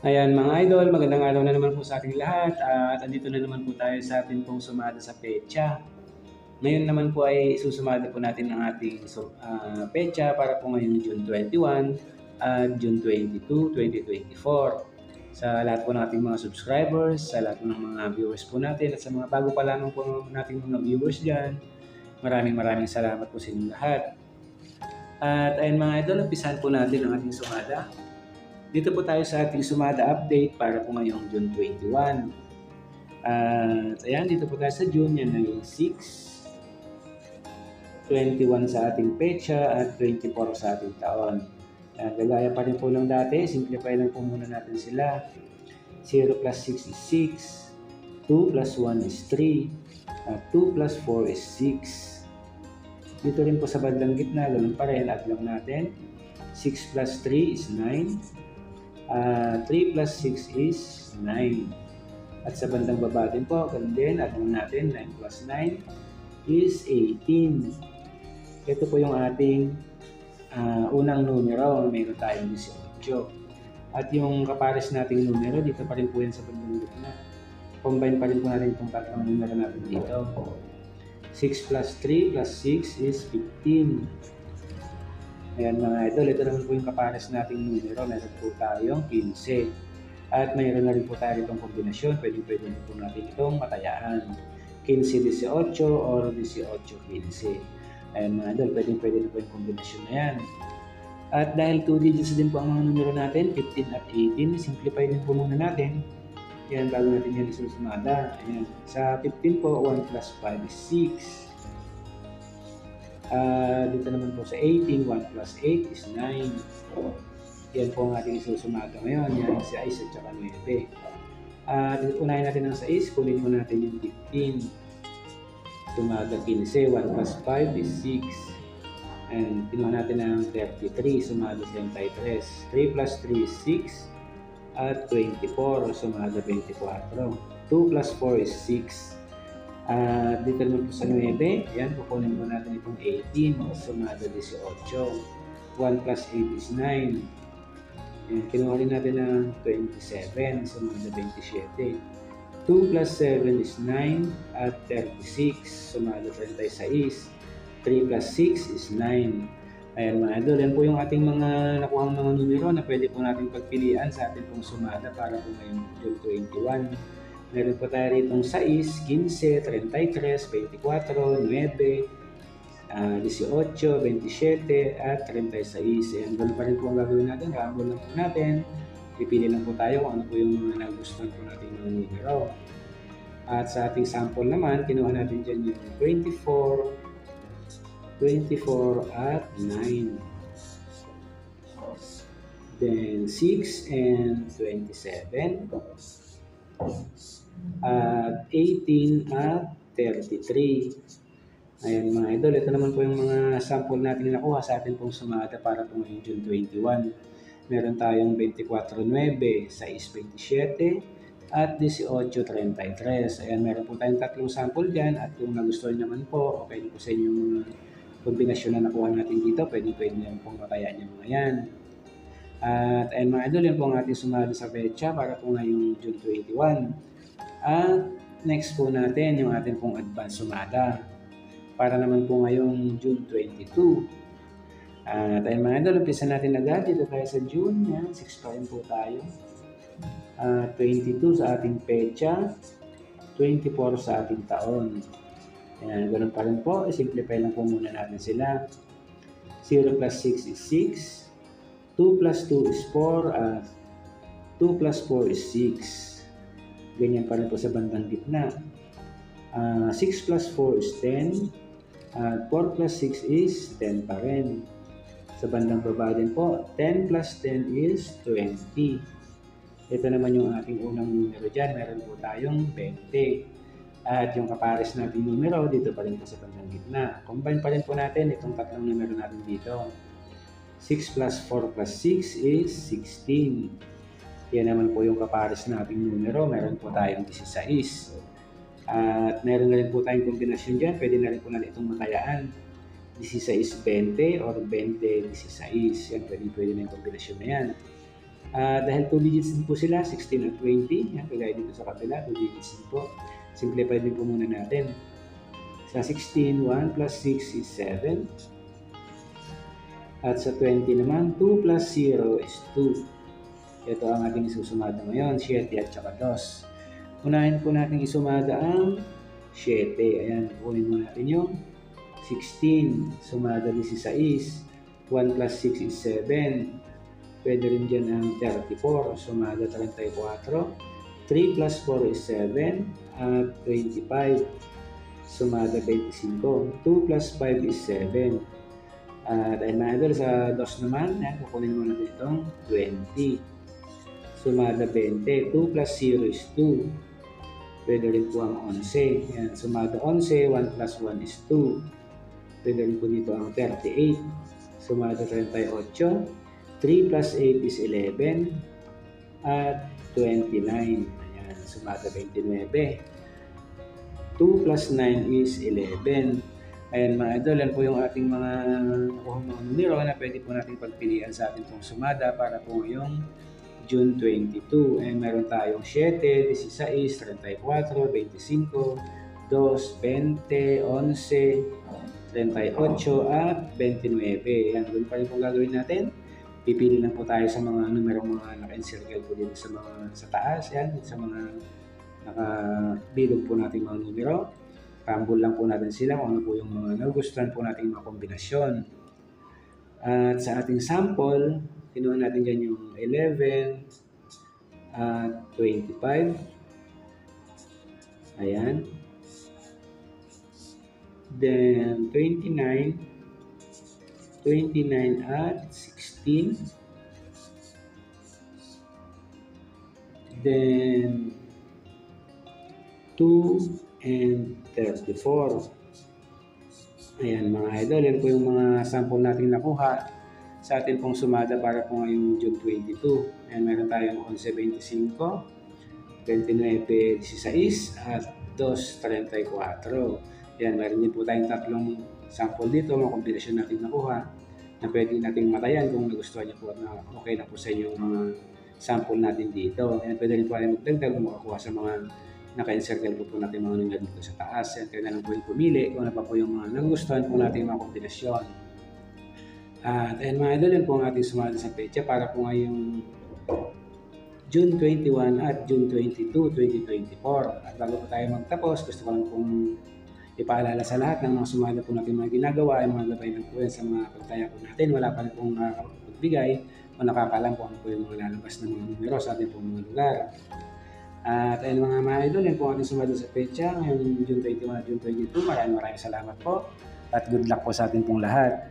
Ayan mga idol, magandang araw na naman po sa ating lahat at andito na naman po tayo sa ating pong sumada sa pecha. Ngayon naman po ay susumada po natin ang ating ah, pecha para po ngayong June 21 at June 22, 2024. Sa lahat po ng ating mga subscribers, sa lahat po ng mga viewers po natin at sa mga bago pa lamang po nating mga viewers dyan, maraming maraming salamat po sa inyong lahat. At ayun mga idol, umpisahan po natin ang ating sumada. Dito po tayo sa ating Sumada update para po ngayong June 21. At ayan, dito po tayo sa June, yan ay 6, 21 sa ating pecha at 24 sa ating taon. Ayan, gagaya pa rin po ng dati, simplify lang po muna natin sila. 0 plus 6 is 6, 2 plus 1 is 3, at 2 plus 4 is 6. Dito rin po sa bandang gitna, ganun pa rin, add lang natin. 6 plus 3 is 9. Uh, 3 plus 6 is 9. At sa bandang baba din po, ganun din, add natin, 9 plus 9 is 18. Ito po yung ating uh, unang numero, mayroon tayong 18. At yung kapares nating numero, dito pa rin po yan sa bandang gitna. Combine pa rin po natin itong tatlong numero natin dito. 6 plus 3 plus 6 is 15. Ayan mga idol, ito naman po yung kapares nating numero. Meron po tayong 15. At mayroon na rin po tayo itong kombinasyon. Pwede pwede po natin itong matayaan. 15-18 or 18-15. Ayan mga idol, pwede pwede na po yung kombinasyon na yan. At dahil 2 digits din po ang mga numero natin, 15 at 18, simplify din po muna natin. Yan, bago natin yan isusumada. Ayan. Sa 15 po, 1 plus 5 is 6. Uh, dito naman po sa 18, 1 plus 8 is 9. Yan po ang ating isusumado ngayon. Yan si Ice at saka 9. Uh, unahin natin ang 6, kunin mo natin yung 15. Sumaga 15, 1 plus 5 is 6. And kinuha natin ang 33, sumado 33. 3 plus 3 is 6. At 24, sumado 24. 2 plus 4 is 6. Uh, dito naman po sa 9, yan, kukunin po natin itong 18, sumado 18. 1 plus 8 is 9. Yan, kinuha rin natin ng 27, sumado 27. 2 plus 7 is 9 at 36, sumado 36. 3 plus 6 is 9. Ayan mga idol, yan po yung ating mga nakuha mga numero na pwede po natin pagpilian sa ating pong sumada para po ngayong June 21. Meron po tayo rito 6, 15, 33, 24, 9, uh, 18, 27, at 36. Ayan, ganun pa rin po ang gagawin natin. Rumble lang po natin. Pipili lang po tayo kung ano po yung mga nagustuhan po natin ng numero. At sa ating sample naman, kinuha natin dyan yung 24, 24 at 9. Then 6 and 27 at 18 at 33. Ayan mga idol, ito naman po yung mga sample natin na nakuha sa atin pong sumada para po ngayong June 21. Meron tayong 24.9, 6.27 at 18.33. Ayan, meron po tayong tatlong sample dyan at kung nagustuhan naman po, okay po sa inyong kombinasyon na nakuha natin dito, pwede pwede naman pong matayaan yung mga yan. At ayun mga idol, yan po ang ating sumada sa pecha para po ngayong June 21. At next po natin yung ating pong advance sumada para naman po ngayong June 22. At ayun mga idol, umpisa natin agad. Dito tayo sa June. Yan, 6 pa rin po tayo. Uh, 22 sa ating pecha. 24 sa ating taon. Yan, ganun pa rin po. Simplify lang po muna natin sila. 0 plus 6 is 6. 2 plus 2 is 4. At 2 plus 4 is 6. Ganyan pa rin po sa bandang gitna. Uh, 6 plus 4 is 10. At 4 plus 6 is 10 pa rin. Sa bandang baba din po, 10 plus 10 is 20. Ito naman yung ating unang numero dyan. Meron po tayong 20. At yung kapares natin numero, dito pa rin po sa bandang gitna. Combine pa rin po natin itong tatlong numero natin dito. 6 plus 4 plus 6 is 16. Yan naman po yung kapares nating numero. Meron po tayong 16. At meron na rin po tayong kombinasyon dyan. Pwede na rin po natin itong matayaan. 16-20 or 20-16. Yan, pwede, pwede na yung kombinasyon na yan. Ah, dahil 2 digits din po sila, 16 at 20. Yan, kagaya dito sa kapila, 2 digits din po. Simplify din po muna natin. Sa 16, 1 plus 6 is 7. At sa 20 naman, 2 plus 0 is 2. Ito ang ating isusumada ngayon, 7 at saka 2. Unahin po natin isumada ang 7. Ayan, kunin mo natin yung 16. Sumada 16. 1 plus 6 is 7. Pwede rin dyan ang 34. Sumada 34. 3 plus 4 is 7. At 25. Sumada 25. 2 plus 5 is 7. At mga idol, sa dos naman, yan, kukunin mo natin itong 20. Sumada 20. 2 plus 0 is 2. Pwede rin po ang 11. Yan, sumada 11. 1 plus 1 is 2. Pwede rin po dito ang 38. Sumada 38. 3 plus 8 is 11. At 29. Ayan, sumada 29. 2 plus 9 is 11. Ayan mga idol, yan po yung ating mga nakuha mga numero na pwede po natin pagpilian sa ating pong sumada para po ngayong June 22. Ayan, meron tayong 7, 16, 34, 25, 2, 20, 11, 38, at 29. Ayan, doon pa rin po gagawin natin. Pipili lang po tayo sa mga numero mga naka-encircle po dito sa mga sa taas. Ayan, sa mga nakabilog po nating mga numero. Rumble lang po natin sila kung ano po yung mga nagustuhan po nating mga kombinasyon. At sa ating sample, kinuha natin dyan yung 11 at 25. Ayan. Then 29, 29 at 16. Then 2 and 34. Ayan mga idol, yan po yung mga sample natin nakuha sa atin pong sumada para po ngayong June 22. Ayan, meron tayong 11.25, 29.16 at 2.34. Ayan, meron din po tayong tatlong sample dito, mga kombinasyon natin nakuha na pwede nating matayan kung nagustuhan niyo po na okay na po sa inyo yung mga sample natin dito. Ayan, pwede rin po tayo magdagdag kung makakuha sa mga naka-encircle po po natin mga numero dito sa taas. Yan, kaya na lang po yung pumili kung ano pa po yung mga nagustuhan po natin mga kombinasyon. At ayun mga idol, yan po ang ating sumali sa pecha para po ngayong June 21 at June 22, 2024. At bago po tayo magtapos, gusto ko lang pong ipaalala sa lahat ng mga sumali po natin mga ginagawa, ay mga gabay ng yan sa mga pagtaya po natin. Wala pa rin pong nakakapagbigay o nakakalam po ano po yung mga lalabas ng mga numero sa ating pong mga lugar. At ayun mga mga idol, yan po ang ating sumali sa pecha ngayong June 21 at June 22. Maraming maraming salamat po at good luck po sa ating pong lahat.